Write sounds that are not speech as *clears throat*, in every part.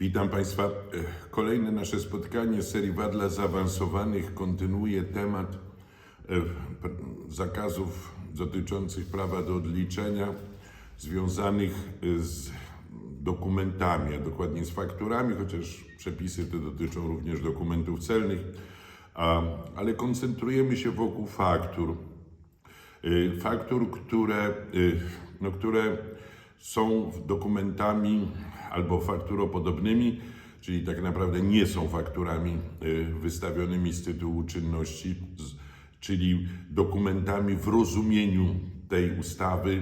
Witam Państwa. E, Kolejne nasze spotkanie serii VAT dla zaawansowanych kontynuuje temat e, zakazów dotyczących prawa do odliczenia związanych e, z dokumentami, a dokładnie z fakturami, chociaż przepisy te dotyczą również dokumentów celnych, ale koncentrujemy się wokół faktur. Faktur, które, no, które są dokumentami albo fakturopodobnymi, czyli tak naprawdę nie są fakturami y, wystawionymi z tytułu czynności, czyli dokumentami w rozumieniu tej ustawy,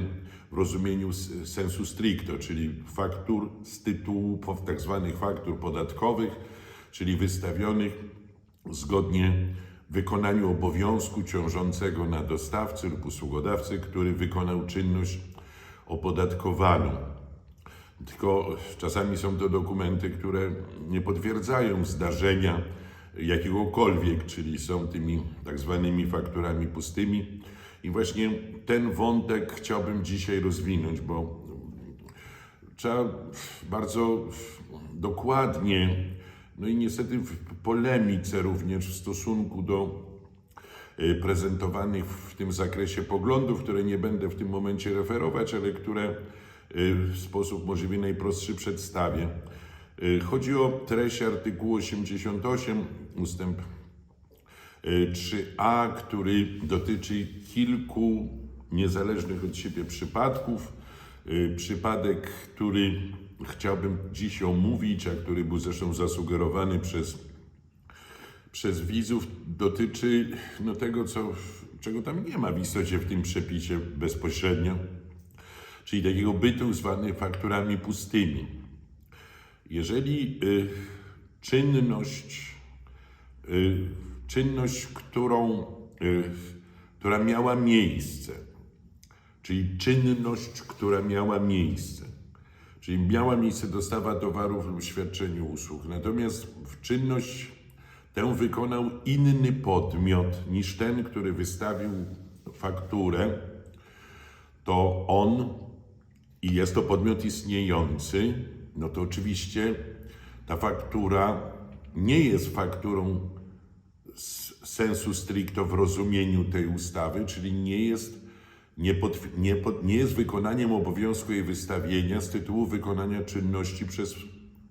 w rozumieniu sensu stricto, czyli faktur z tytułu tak zwanych faktur podatkowych, czyli wystawionych zgodnie wykonaniu obowiązku ciążącego na dostawcy lub usługodawcy, który wykonał czynność opodatkowaną. Tylko czasami są to dokumenty, które nie potwierdzają zdarzenia jakiegokolwiek, czyli są tymi tak zwanymi fakturami pustymi. I właśnie ten wątek chciałbym dzisiaj rozwinąć, bo trzeba bardzo dokładnie, no i niestety w polemice również w stosunku do prezentowanych w tym zakresie poglądów, które nie będę w tym momencie referować, ale które y, w sposób możliwie najprostszy przedstawię. Y, Chodzi o treść artykułu 88 ustęp y, 3a, który dotyczy kilku niezależnych od siebie przypadków. Y, Przypadek, który chciałbym dziś omówić, a który był zresztą zasugerowany przez, przez widzów, dotyczy no, tego, co, czego tam nie ma w istocie w tym przepisie bezpośrednio, czyli takiego bytu zwany fakturami pustymi. Jeżeli y, czynność y, czynność, którą, y, która miała miejsce, czyli czynność, która miała miejsce, czyli miała miejsce dostawa towarów lub świadczenie usług. Natomiast czynność tę wykonał inny podmiot niż ten, który wystawił fakturę, to on i jest to podmiot istniejący, no to oczywiście ta faktura nie jest fakturą sensu stricto w rozumieniu tej ustawy, czyli nie jest, nie, potw- nie, pod, nie jest wykonaniem obowiązku jej wystawienia z tytułu wykonania czynności przez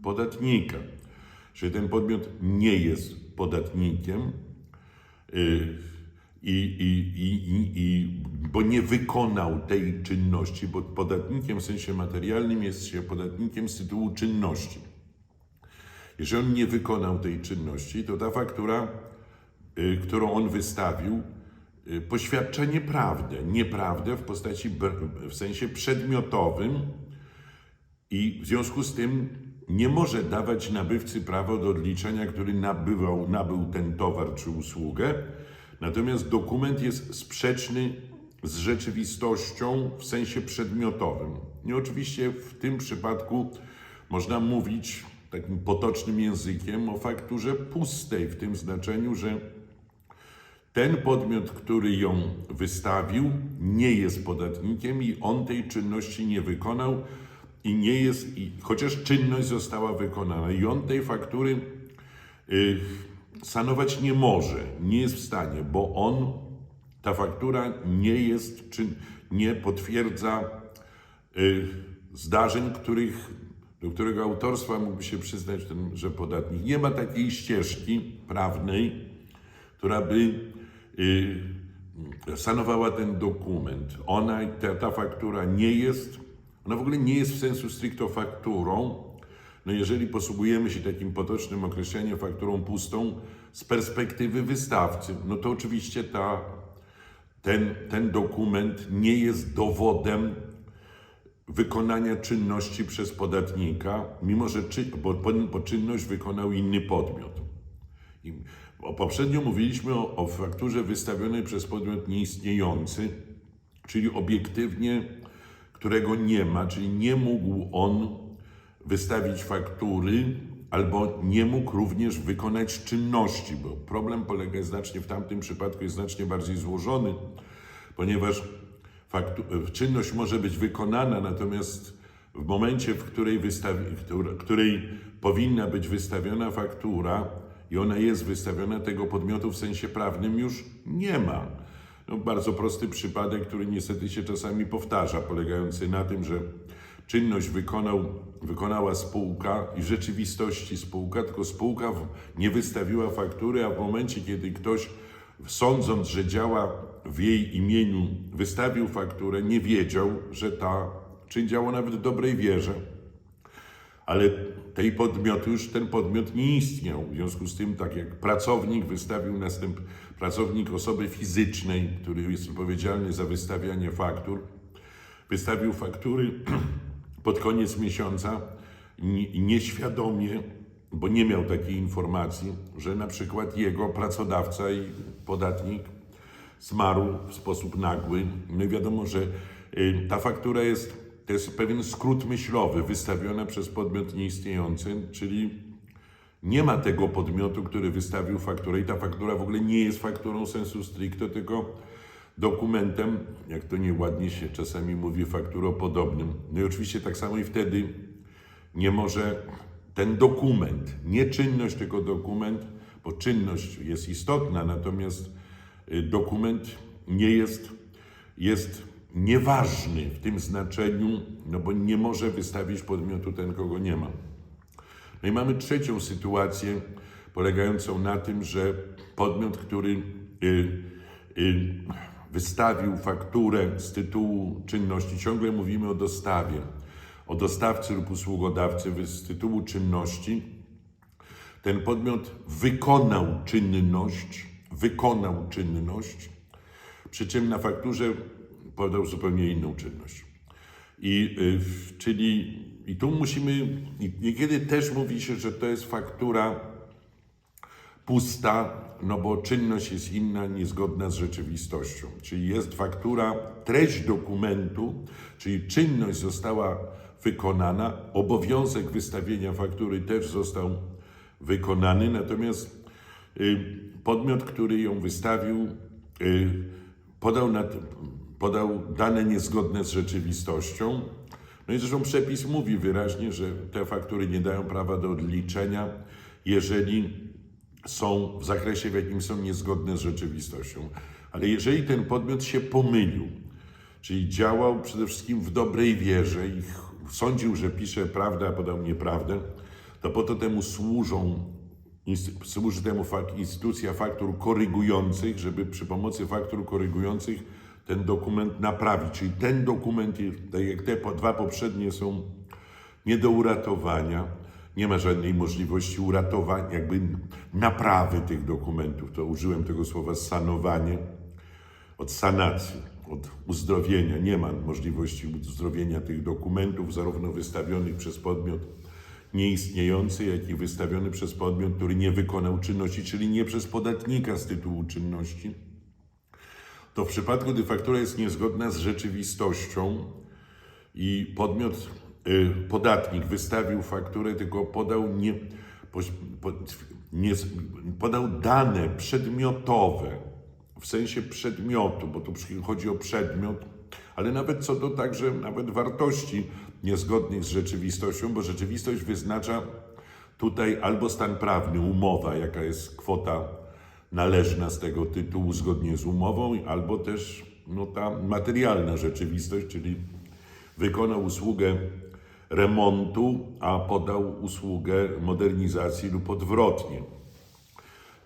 podatnika. Czyli ten podmiot nie jest podatnikiem, y, i, i, i, i, bo nie wykonał tej czynności, bo podatnikiem w sensie materialnym jest się podatnikiem z tytułu czynności. Jeżeli on nie wykonał tej czynności, to ta faktura, y, którą on wystawił, y, poświadcza nieprawdę. Nieprawdę w postaci, w sensie przedmiotowym i w związku z tym nie może dawać nabywcy prawo do odliczenia, który nabywał, nabył ten towar czy usługę. Natomiast dokument jest sprzeczny z rzeczywistością w sensie przedmiotowym. I oczywiście w tym przypadku można mówić takim potocznym językiem o fakturze pustej, w tym znaczeniu, że ten podmiot, który ją wystawił, nie jest podatnikiem i on tej czynności nie wykonał i nie jest, i, chociaż czynność została wykonana i on tej faktury y, sanować nie może, nie jest w stanie, bo on, ta faktura nie jest, czy nie potwierdza y, zdarzeń, których, do którego autorstwa mógłby się przyznać tenże podatnik. Nie ma takiej ścieżki prawnej, która by y, sanowała ten dokument. Ona, ta, ta faktura nie jest, ona w ogóle nie jest w sensu stricto fakturą. No jeżeli posługujemy się takim potocznym określeniem fakturą pustą z perspektywy wystawcy, no to oczywiście ta, ten, ten dokument nie jest dowodem wykonania czynności przez podatnika, mimo że czy, bo, bo, czynność wykonał inny podmiot. I poprzednio mówiliśmy o, o fakturze wystawionej przez podmiot nieistniejący, czyli obiektywnie, którego nie ma, czyli nie mógł on wystawić faktury albo nie mógł również wykonać czynności, bo problem polega znacznie w tamtym przypadku jest znacznie bardziej złożony, ponieważ czynność może być wykonana, natomiast w momencie, w której, wystawi, któr- której powinna być wystawiona faktura i ona jest wystawiona, tego podmiotu w sensie prawnym już nie ma. No, bardzo prosty przypadek, który niestety się czasami powtarza, polegający na tym, że czynność wykonał, wykonała spółka i w rzeczywistości spółka, tylko spółka nie wystawiła faktury, a w momencie, kiedy ktoś sądząc, że działa w jej imieniu, wystawił fakturę, nie wiedział, że ta, czy działa nawet w dobrej wierze, ale tej podmiotu już ten podmiot nie istniał. W związku z tym, tak jak pracownik wystawił następ, pracownik osoby fizycznej, który jest odpowiedzialny za wystawianie faktur, wystawił faktury *clears throat* pod koniec miesiąca nie- nieświadomie, bo nie miał takiej informacji, że na przykład jego pracodawca i podatnik zmarł w sposób nagły. No wiadomo, że y, ta faktura jest, to jest pewien skrót myślowy, wystawiona przez podmiot nieistniejący, czyli nie ma tego podmiotu, który wystawił fakturę i ta faktura w ogóle nie jest fakturą sensu stricto, tylko dokumentem, jak to nieładnie się czasami mówi, fakturopodobnym. No i oczywiście tak samo i wtedy nie może ten dokument, nie czynność, tylko dokument, bo czynność jest istotna, natomiast y, dokument nie jest, jest nieważny w tym znaczeniu, no bo nie może wystawić podmiotu ten, kogo nie ma. No i mamy trzecią sytuację polegającą na tym, że podmiot, który y, y, wystawił fakturę z tytułu czynności, ciągle mówimy o dostawie, o dostawcy lub usługodawcy z tytułu czynności, ten podmiot wykonał czynność, wykonał czynność, przy czym na fakturze podał zupełnie inną czynność. I, y, czyli, I tu musimy, niekiedy też mówi się, że to jest faktura pusta, no bo czynność jest inna, niezgodna z rzeczywistością. Czyli jest faktura, treść dokumentu, czyli czynność została wykonana, obowiązek wystawienia faktury też został wykonany, natomiast y, podmiot, który ją wystawił, y, podał, na, podał dane niezgodne z rzeczywistością. No i zresztą przepis mówi wyraźnie, że te faktury nie dają prawa do odliczenia, jeżeli są w zakresie, w jakim są niezgodne z rzeczywistością. Ale jeżeli ten podmiot się pomylił, czyli działał przede wszystkim w dobrej wierze i sądził, że pisze prawdę, a podał nieprawdę, to po to temu służą, służy temu instytucja faktur korygujących, żeby przy pomocy faktur korygujących ten dokument naprawić. Czyli ten dokument, tak jak te dwa poprzednie są nie do uratowania. Nie ma żadnej możliwości uratowania, jakby naprawy tych dokumentów. To użyłem tego słowa sanowanie od sanacji, od uzdrowienia. Nie ma możliwości uzdrowienia tych dokumentów, zarówno wystawionych przez podmiot nieistniejący, jak i wystawiony przez podmiot, który nie wykonał czynności, czyli nie przez podatnika z tytułu czynności. To w przypadku, gdy faktura jest niezgodna z rzeczywistością, i podmiot, y, podatnik wystawił fakturę, tylko podał, nie, nie, podał dane przedmiotowe, w sensie przedmiotu, bo tu chodzi o przedmiot, ale nawet co do także nawet wartości niezgodnych z rzeczywistością, bo rzeczywistość wyznacza tutaj albo stan prawny, umowa, jaka jest kwota należna z tego tytułu zgodnie z umową, albo też no, ta materialna rzeczywistość, czyli wykonał usługę remontu, a podał usługę modernizacji lub odwrotnie.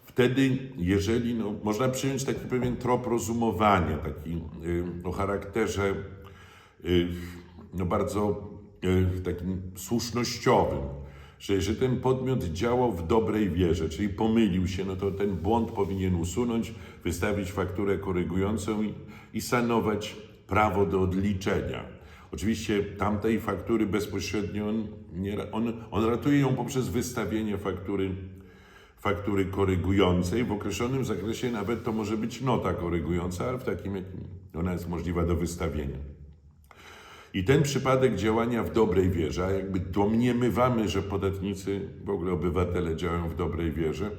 Wtedy, jeżeli, no, można przyjąć taki pewien trop rozumowania, taki y, o charakterze y, no, bardzo y, takim słusznościowym, że jeżeli ten podmiot działał w dobrej wierze, czyli pomylił się, no to ten błąd powinien usunąć, wystawić fakturę korygującą i, i sanować prawo do odliczenia. Oczywiście tamtej faktury bezpośrednio on, nie, on, on ratuje ją poprzez wystawienie faktury faktury korygującej. W określonym zakresie nawet to może być nota korygująca, ale w takim, jakim ona jest możliwa do wystawienia. I ten przypadek działania w dobrej wierze, a jakby domniemywamy, że podatnicy, w ogóle obywatele działają w dobrej wierze,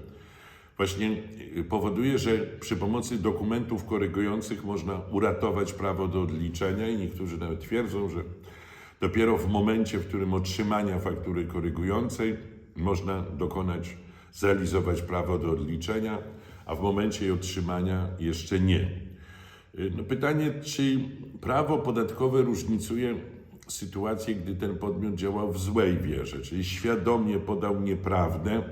właśnie y, powoduje, że przy pomocy dokumentów korygujących można uratować prawo do odliczenia i niektórzy nawet twierdzą, że Dopiero w momencie, w którym otrzymania faktury korygującej można dokonać, zrealizować prawo do odliczenia, a w momencie jej otrzymania jeszcze nie. Y, No pytanie, czy prawo podatkowe różnicuje sytuację, gdy ten podmiot działał w złej wierze, czyli świadomie podał nieprawdę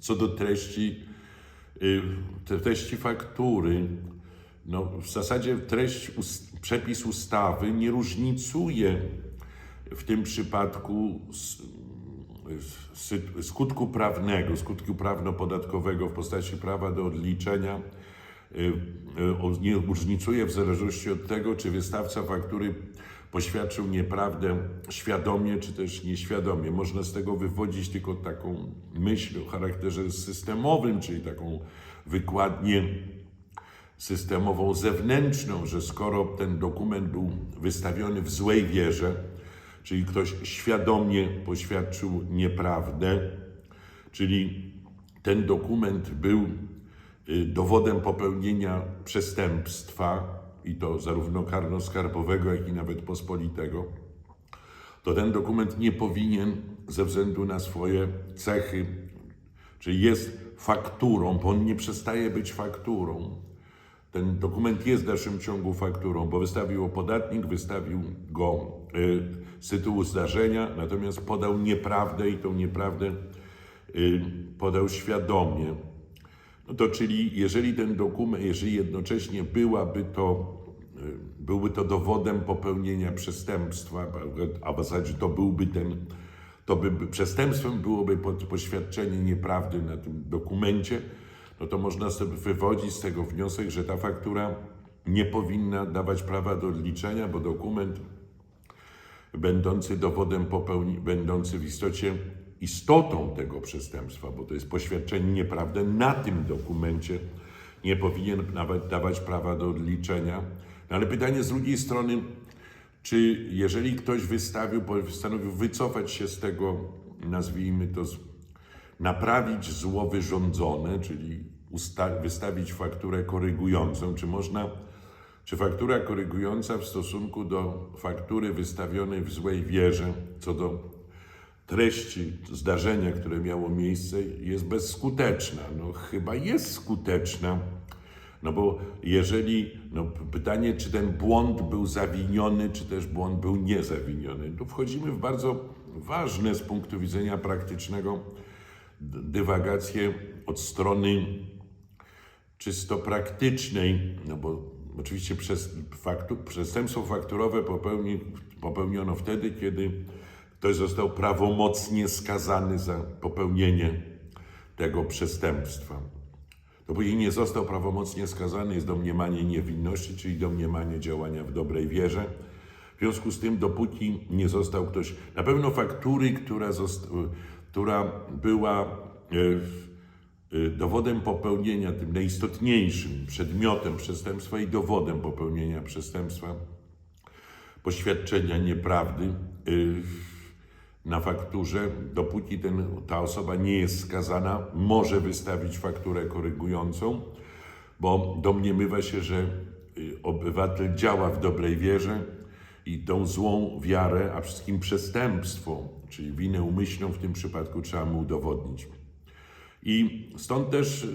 co do treści, y, treści faktury. No, w zasadzie treść, przepis ustawy nie różnicuje w tym przypadku skutku prawnego, skutku prawno-podatkowego w postaci prawa do odliczenia nie różnicuje w zależności od tego, czy wystawca faktury poświadczył nieprawdę świadomie, czy też nieświadomie. Można z tego wywodzić tylko taką myśl o charakterze systemowym, czyli taką wykładnię systemową zewnętrzną, że skoro ten dokument był wystawiony w złej wierze, czyli ktoś świadomie poświadczył nieprawdę, czyli ten dokument był y, dowodem popełnienia przestępstwa, i to zarówno karno-skarbowego, jak i nawet pospolitego, to ten dokument nie powinien ze względu na swoje cechy, czyli jest fakturą, bo on nie przestaje być fakturą. Ten dokument jest w dalszym ciągu fakturą, bo wystawił podatnik, wystawił go y, z tytułu zdarzenia, natomiast podał nieprawdę i tą nieprawdę y, podał świadomie. No to czyli jeżeli ten dokument, jeżeli jednocześnie byłaby to, y, byłby to dowodem popełnienia przestępstwa, a w zasadzie to byłby ten, to by przestępstwem byłoby poświadczenie nieprawdy na tym dokumencie, no to można sobie wywodzić z tego wniosek, że ta faktura nie powinna dawać prawa do odliczenia, bo dokument będący dowodem popełni, będący w istocie istotą tego przestępstwa, bo to jest poświadczenie nieprawdy, na tym dokumencie nie powinien nawet dawać prawa do odliczenia. No ale pytanie z drugiej strony, czy jeżeli ktoś wystawił, postanowił wycofać się z tego, nazwijmy to, naprawić zło wyrządzone, czyli wystawić fakturę korygującą, czy można, czy faktura korygująca w stosunku do faktury wystawionej w złej wierze, co do treści zdarzenia, które miało miejsce, jest bezskuteczna. No chyba jest skuteczna, no bo jeżeli, no pytanie, czy ten błąd był zawiniony, czy też błąd był niezawiniony. Tu wchodzimy w bardzo ważne z punktu widzenia praktycznego dywagacje od strony czysto praktycznej, no bo oczywiście przez faktu, przestępstwo fakturowe popełni, popełniono wtedy, kiedy ktoś został prawomocnie skazany za popełnienie tego przestępstwa. Dopóki nie został prawomocnie skazany, jest domniemanie niewinności, czyli domniemanie działania w dobrej wierze. W związku z tym, dopóki nie został ktoś, na pewno faktury, która, która była e, e, dowodem popełnienia, tym najistotniejszym przedmiotem przestępstwa i dowodem popełnienia przestępstwa, poświadczenia nieprawdy y, na fakturze, dopóki ten, ta osoba nie jest skazana, może wystawić fakturę korygującą, bo domniemywa się, że y, obywatel działa w dobrej wierze i tą złą wiarę, a wszystkim przestępstwo, czyli winę umyślną w tym przypadku trzeba mu udowodnić. I stąd też,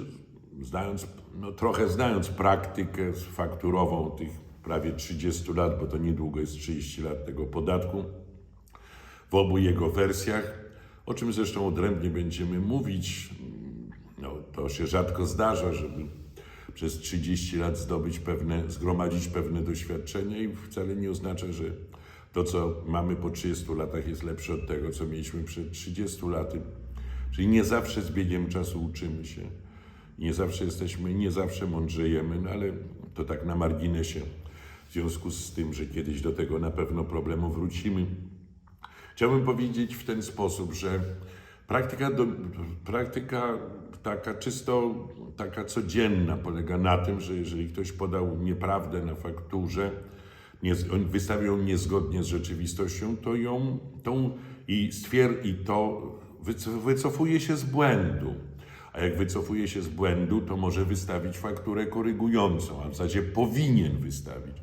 znając, no trochę znając praktykę fakturową tych prawie 30 lat, bo to niedługo jest 30 lat tego podatku, w obu jego wersjach, o czym zresztą odrębnie będziemy mówić. No, to się rzadko zdarza, żeby przez 30 lat zdobyć pewne, zgromadzić pewne doświadczenia i wcale nie oznacza, że to, co mamy po 30 latach jest lepsze od tego, co mieliśmy przed 30 laty. Czyli nie zawsze z biegiem czasu uczymy się. Nie zawsze jesteśmy, nie zawsze mądrzejemy, no ale to tak na marginesie. W związku z tym, że kiedyś do tego na pewno problemu wrócimy. Chciałbym powiedzieć w ten sposób, że praktyka, do, praktyka taka czysto taka codzienna polega na tym, że jeżeli ktoś podał nieprawdę na fakturze, nie, wystawił ją niezgodnie z rzeczywistością, to ją tą i stwier i to wyco- wycofuje się z błędu. A jak wycofuje się z błędu, to może wystawić fakturę korygującą, a w zasadzie powinien wystawić.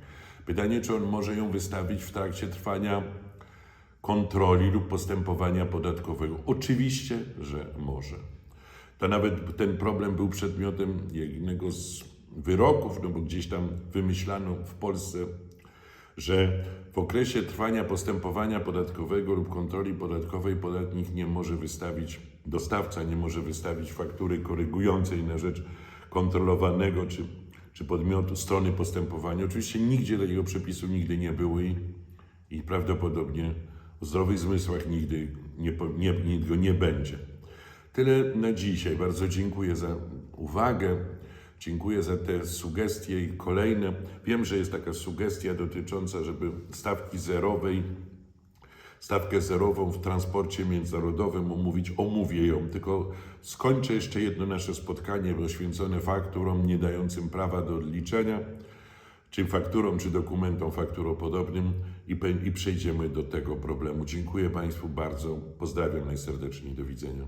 Pytanie, czy on może ją wystawić w trakcie trwania kontroli lub postępowania podatkowego? Oczywiście, że może. To nawet ten problem był przedmiotem jednego z wyroków, no bo gdzieś tam wymyślano w Polsce, że w okresie trwania postępowania podatkowego lub kontroli podatkowej podatnik nie może wystawić, dostawca nie może wystawić faktury korygującej na rzecz kontrolowanego czy, czy podmiotu strony postępowania. Oczywiście nigdzie takiego przepisu nigdy nie było i, i prawdopodobnie w zdrowych zmysłach nigdy nie, nie, nigdy go nie będzie. Tyle na dzisiaj. Bardzo dziękuję za uwagę. Dziękuję za te sugestie i kolejne. Wiem, że jest taka sugestia dotycząca, żeby stawki zerowej, stawkę zerową w transporcie międzynarodowym omówić. Omówię ją, tylko skończę jeszcze jedno nasze spotkanie poświęcone fakturom nie dającym prawa do odliczenia, czy fakturom, czy dokumentom fakturopodobnym i, i przejdziemy do tego problemu. Dziękuję Państwu bardzo. Pozdrawiam najserdeczniej. Do widzenia.